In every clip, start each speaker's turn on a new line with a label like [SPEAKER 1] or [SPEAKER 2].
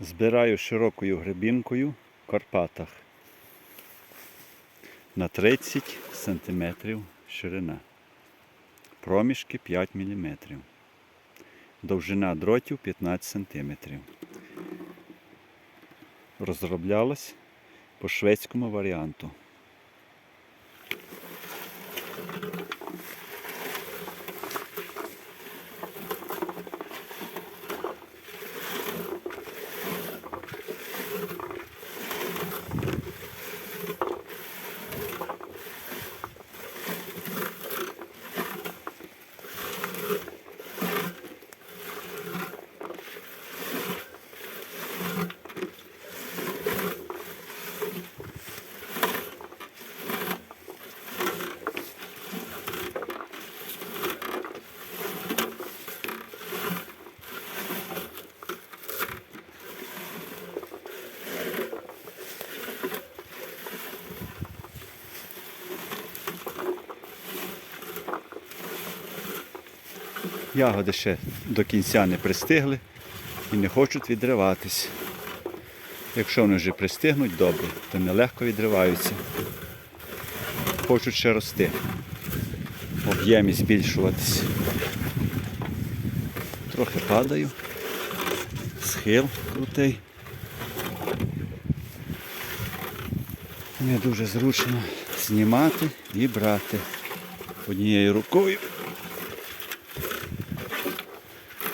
[SPEAKER 1] Збираю широкою гребінкою в Карпатах на 30 см ширина. Проміжки 5 мм. Довжина дротів 15 см. Розроблялась по шведському варіанту. Ягоди ще до кінця не пристигли і не хочуть відриватись. Якщо вони вже пристигнуть добре, то нелегко відриваються. Хочуть ще рости, об'ємі збільшуватись. Трохи падаю, схил крутий. Не дуже зручно знімати і брати однією рукою.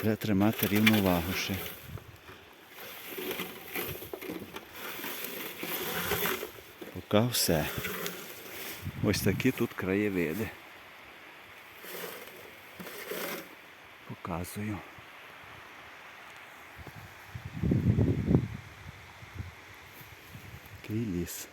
[SPEAKER 1] Треба тримати рівновагу ще. Поки все. Ось такі тут краєвиди. Показую. Такий ліс.